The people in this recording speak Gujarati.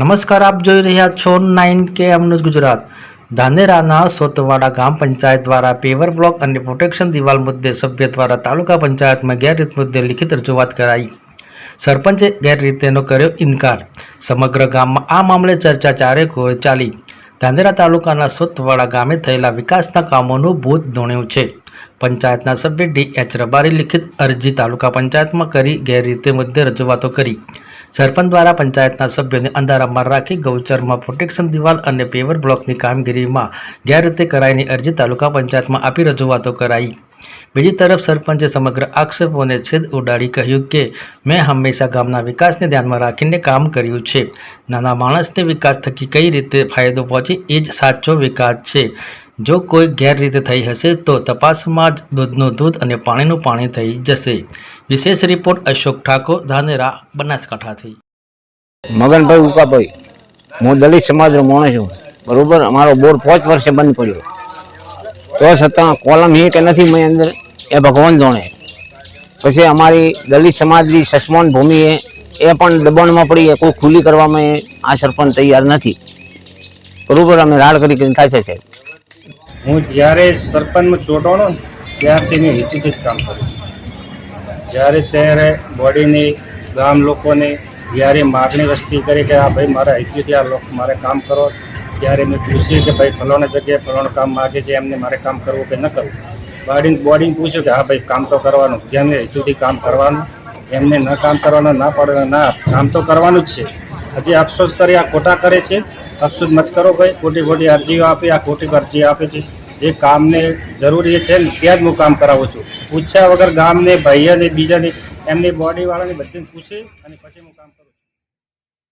નમસ્કાર, આપ જોઈ રહ્યા છો નાઇન કે એમનું ગુજરાત. ધાનેરાના સોતવાડા ગામ પંચાયત દ્વારા પેવર બ્લોક અને પ્રોટેક્શન દિવાલ મુદ્દે સભ્ય દ્વારા તાલુકા પંચાયતમાં ગેરરીત મુદ્દે લિખિત રજૂઆત કરાઈ. સરપંચે ગેરરીતેનો કર્યો ઇનકાર. સમગ્ર ગામમાં આ મામલે ચર્ચા ચારે કોર ચાલી. ધાનેરા તાલુકાના સોતવાડા ગામે થયેલા વિકાસના કામોનું ભૂત ધૂણ્યું છે. પંચાયતના સભ્ય ડી એચ રબારી લિખિત અરજી તાલુકા પંચાયતમાં કરી ગેરરીતે મુદ્દે રજૂઆતો કરી. સરપંચ દ્વારા પંચાયતના સભ્યોને અંધારામાં રાખી ગૌચરમાં પ્રોટેક્શન દિવાલ અને પેવર બ્લોકની કામગીરીમાં ગેરરીતે કરાયેલી અરજી તાલુકા પંચાયતમાં આપી રજૂઆતો કરાઈ. બીજી તરફ સરપંચે સમગ્ર આક્ષેપોને છેદ ઉડાડી કહ્યું કે, મેં હંમેશા ગામના વિકાસને ધ્યાનમાં રાખીને કામ કર્યું છે. નાના માણસને વિકાસ થકી કઈ રીતે ફાયદો પહોંચે એ જ સાચો વિકાસ છે. જો કોઈ ગેરરીતે થઈ હશે, તો તપાસમાં જ દૂધનું દૂધ અને પાણીનું પાણી થઈ જશે. વિશેષ રિપોર્ટ અશોક ઠાકોર, ધાનેરા, બનાસકાંઠાથી. મગનભાઈ ઉકાભાઈ, હું દલિત સમાજનો માણસ છું. બરાબર? અમારો બોર પાંચ વર્ષે બંધ પડ્યો. તો છતાં કોલમ હી કે નથી મેં અંદર? એ ભગવાન જાણે. પછી અમારી દલિત સમાજની સસમાન ભૂમિ એ એ પણ દબાણમાં પડી એ કોઈ ખુલ્લી કરવામાં આ સરપંચ તૈયાર નથી. બરાબર? અમે રાડ કરી કરીને થાય છે. સાહેબ હું જ્યારે સરપંચમાં ચોંટાણો ને, ત્યારથી મેં હિતથી જ કામ કર્યું. જ્યારે ત્યારે બોડીની, ગામ લોકોને જ્યારે માગણી વસ્તી કરી કે આ ભાઈ મારા હિતથી આ લોકો મારે કામ કરો, ત્યારે મેં પૂછ્યું કે ભાઈ ફલાણા જગ્યાએ ફલાણું કામ માગે છે, એમને મારે કામ કરવું કે ન કરવું? બોડીને બોડીને પૂછ્યું કે હા ભાઈ, કામ તો કરવાનું. જેમને હિતથી કામ કરવાનું? એમને ન કામ કરવાનું, ના પડે ના, કામ તો કરવાનું જ છે. હજી અફસોસ કરી આ ખોટા કરે છે? અફસોસ મત કરો ભાઈ. ખોટી ખોટી અરજીઓ આપી, આ ખોટી અરજી આપે છે. જે કામને જરૂરી છે ને, ત્યાં જ હું કામ કરાવું છું. પૂછ્યા વગર ગામને ભાઈઓને બીજાને, એમની બોડીવાળાને બધાને પૂછી અને પછી હું કામ કરું